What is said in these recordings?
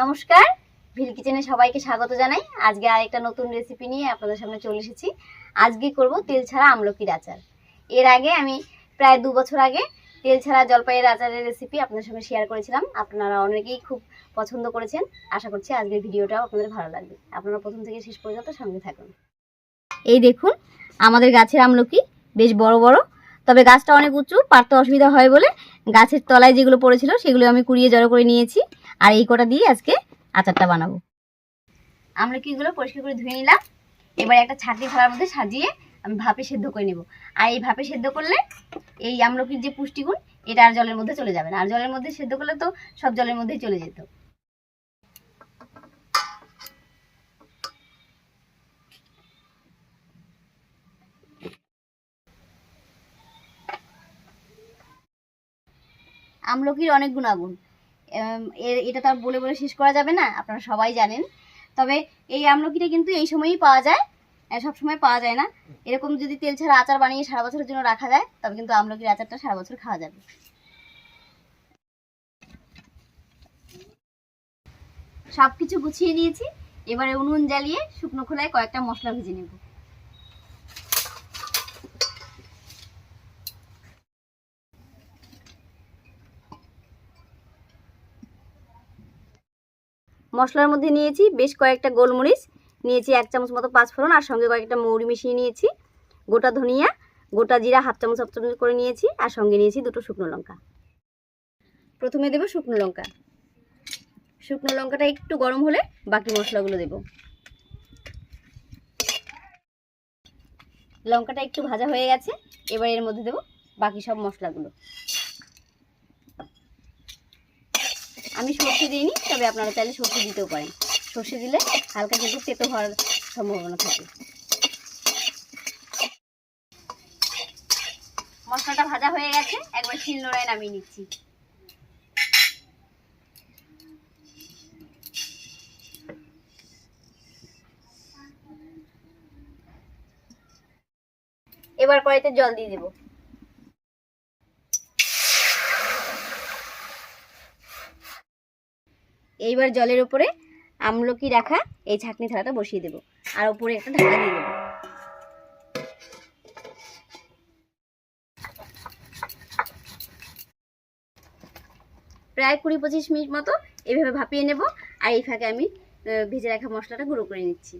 নমস্কার। ভিল কিচেনে সবাইকে স্বাগত জানাই। আজকে আরেকটা নতুন রেসিপি নিয়ে আপনাদের সামনে চলে এসেছি। আজকে করব তেল ছাড়া আমলকির আচার। এর আগে আমি প্রায় দু বছর আগে তেল ছাড়া জলপাইয়ের আচারের রেসিপি আপনাদের সঙ্গে শেয়ার করেছিলাম। আপনারা অনেকেই খুব পছন্দ করেছেন। আশা করছি আজকের ভিডিওটাও আপনাদের ভালো লাগবে। আপনারা প্রথম থেকে শেষ পর্যন্ত সঙ্গে থাকুন। এই দেখুন, আমাদের গাছের আমলকি বেশ বড় বড়। তবে গাছটা অনেক উঁচু, পারতে অসুবিধা হয় বলে গাছের তলায় যেগুলো পড়েছিল সেগুলো আমি কুড়িয়ে জড়ো করে নিয়েছি। আর এই কটা দিয়ে আজকে আচারটা বানাবো। আমলকিগুলো পরিষ্কার করে ধুয়ে নিলাম। এবার একটা ছাঁকনি থালার মধ্যে সাজিয়ে আমি ভাপে সেদ্ধ করে নেব। আর এই ভাপে সেদ্ধ করলে এই আমলকির যে পুষ্টিগুণ, এটা আর জলের মধ্যে চলে যাবে না। আর জলের মধ্যে সেদ্ধ করলে তো সব জলের মধ্যেই চলে যেত। আমলকির অনেক গুণাগুণ। এটা তো আর বলে বলে শেষ করা যাবে না, আপনারা সবাই জানেন। তবে এই আমলকিটা কিন্তু এই সময়ই পাওয়া যায় সব সময় পাওয়া যায় না। এরকম যদি তেল ছাড়া আচার বানিয়ে সারা বছরের জন্য রাখা যায়, তবে কিন্তু আমলকির আচারটা সারা বছর খাওয়া যাবে। সব কিছু গুছিয়ে নিয়েছি, এবারে উনুন জ্বালিয়ে শুকনো খোলায় কয়েকটা মশলা ভেজে নেব। মশলার মধ্যে নিয়েছি বেশ কয়েকটা গোলমরিচ, নিয়েছি এক চামচ মতো পাঁচফোড়ন আর সঙ্গে কয়েকটা মৌরি মিশিয়ে নিয়েছি, গোটা ধনিয়া, গোটা জিরা হাফ চামচ হাফ চামচ করে নিয়েছি আর সঙ্গে নিয়েছি দুটো শুকনো লঙ্কা। প্রথমে দেবো শুকনো লঙ্কা। শুকনো লঙ্কাটা একটু গরম হলে বাকি মশলাগুলো দেব। লঙ্কাটা একটু ভাজা হয়ে গেছে, এবার এর মধ্যে দেবো বাকি সব মশলাগুলো। আমি সর্ষে দিইনি তবে আপনারা চাইলে সর্ষে দিতেও পারেন। সর্ষে দিলে হালকা কিন্তু তেতো হওয়ার সম্ভাবনা থাকে। মশলাটা ভাজা হয়ে গেছে, একবার শিল নোড়ায় নামিয়ে নিচ্ছি। এবার কড়াইতে জল দিয়ে দেবো। এইবার জলের উপরে আমলকি রাখা এই ছাঁকনি থালাটা বসিয়ে দেবো। আর উপরে একটা ঢাকা দিয়ে দেবো। প্রায় কুড়ি পঁচিশ মিনিট মতো এভাবে ভাপিয়ে নেব। আর এই ফাঁকে আমি ভেজে রাখা মশলাটা গুঁড়ো করে নিচ্ছি।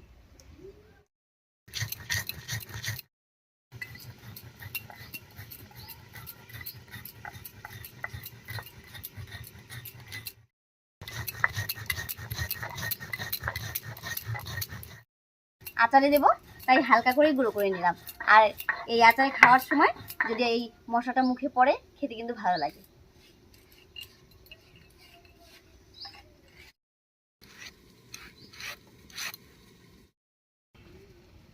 আচারে দেবো, তাই হালকা করে গুঁড়ো করে নিলাম। আর এই আচারে খাওয়ার সময় যদি এই মশলাটা মুখে পড়ে, খেতে কিন্তু ভালো লাগে।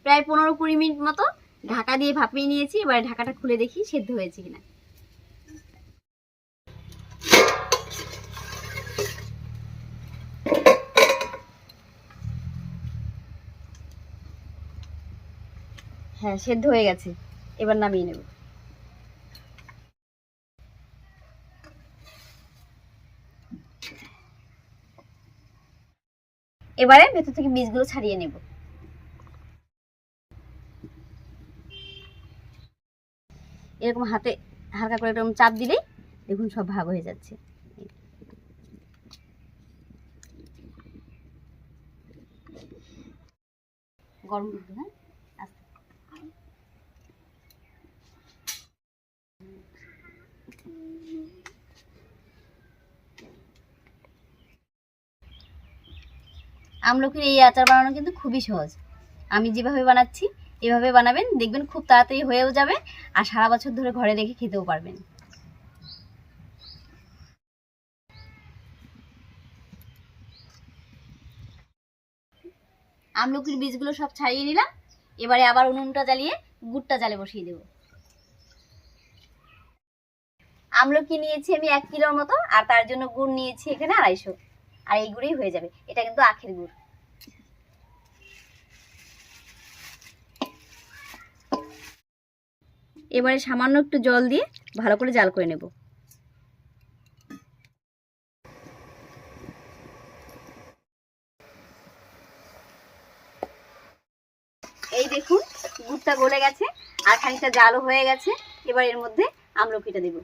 প্রায় পনেরো কুড়ি মিনিট মতো ঢাকা দিয়ে ভাপিয়ে নিয়েছি, এবার ঢাকাটা খুলে দেখি সেদ্ধ হয়েছে কিনা। হ্যাঁ সেদ্ধ হয়ে গেছে। এবার নামিয়ে নেব। এবারে ভেতর থেকে বীজগুলো ছাড়িয়ে নেব। এরকম হাতে হালকা করে এরকম চাপ দিলেই দেখুন সব ভাগ হয়ে যাচ্ছে। গরম হ্যাঁ? আমলকির এই আচার বানানো কিন্তু খুবই সহজ। আমি যেভাবে বানাচ্ছি, এভাবে বানাবেন, দেখবেন খুব তাড়াতাড়ি হয়েও যাবে আর সারা বছর ধরে ঘরে রেখে খেতেও পারবেন। আমলকির বীজগুলো সব ছাড়িয়ে নিলাম। এবারে আবার উনুনটা জ্বালিয়ে গুড়টা জালে বসিয়ে দেবো। আমলকি নিয়েছি আমি এক কিলোর মতো, আর তার জন্য গুড় নিয়েছি এখানে আড়াইশো। আর এই গুড়েই হয়ে যাবে। এটা কিন্তু আখের গুড়। এবারে সামান্য একটু জল দিয়ে ভালো করে জাল করে নেব। এই দেখুন, গুড়টা গলে গেছে, আর খানিকটা জালও হয়ে গেছে। এবার এর মধ্যে আমলকিটা দেবো।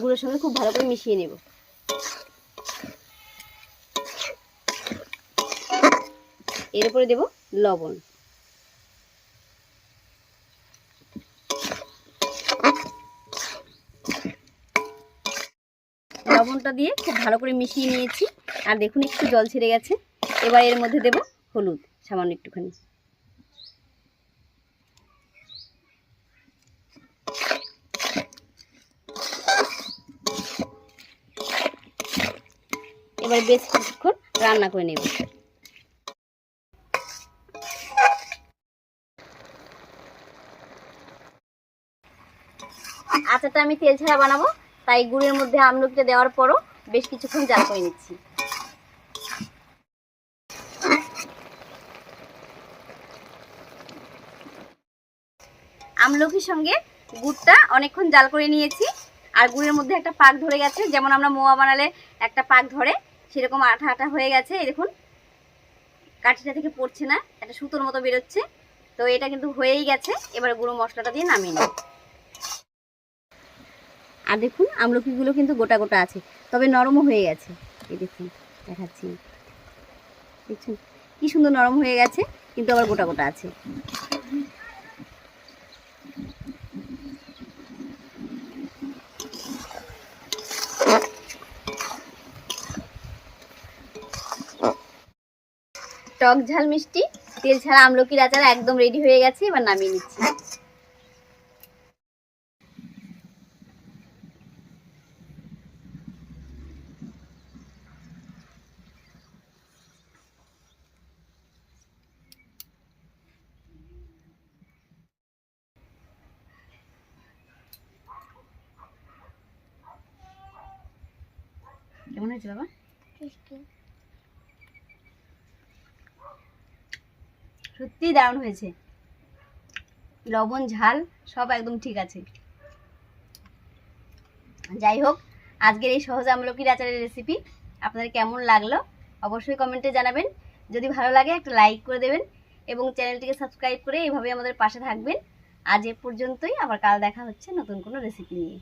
গুঁড়োর সঙ্গে খুব ভালো করে মিশিয়ে নেব। এর উপরে দেব লবণ। লবণটা দিয়ে খুব ভালো করে মিশিয়ে নিয়েছি। আর দেখুন, একটু জল ছেড়ে গেছে। এবার এর মধ্যে দেব হলুদ, সামান্য একটুখানি। এবার বেশ কিছুক্ষণ রান্না করে নেব। আচারটা আমি তেল ছাড়া বানাবো, তাই গুড়ের মধ্যে আমলকিটা দেওয়ার পরও বেশ কিছুক্ষণ জাল করে নিচ্ছি। আমলকির সঙ্গে গুড়টা অনেকক্ষণ জাল করে নিয়েছি, আর গুড়ের মধ্যে একটা পাক ধরে গেছে, যেমন আমরা মোয়া বানালে একটা পাক ধরে সেরকম আঠা আঠা হয়ে গেছে, এই দেখুন। কাঠিটা থেকে পড়ছে না, একটা সুতোর মতো বেরোচ্ছে। তো এটা কিন্তু হয়েই গেছে, এবার গুঁড়ো মশলাটা দিয়ে নামিয়ে নেব আর দেখুন, আমলকিগুলো কিন্তু গোটা গোটা আছে, তবে নরমও হয়ে গেছে। এই দেখুন, দেখাচ্ছি। দেখছেন? কি সুন্দর নরম হয়ে গেছে, কিন্তু আবার গোটা গোটা আছে। টক ঝাল মিষ্টি, তেল ছাড়া আমলকির আচার একদম রেডি হয়ে গেছে, এবার নামিয়ে নিচ্ছি। কেমন হয়েছে বাবা? সত্যি দারুণ হয়েছে। লবণ, ঝাল, সব একদম ঠিক আছে। যাই হোক, আজকের এই সহজ আমলকির আচারের রেসিপি আপনাদের কেমন লাগল অবশ্যই কমেন্টে জানাবেন। যদি ভালো লাগে, একটা লাইক করে দেবেন এবং চ্যানেলটিকে সাবস্ক্রাইব করে এইভাবে আমাদের পাশে থাকবেন। আজ এ পর্যন্তই, আবার কাল দেখা হচ্ছে নতুন কোনো রেসিপি নিয়ে।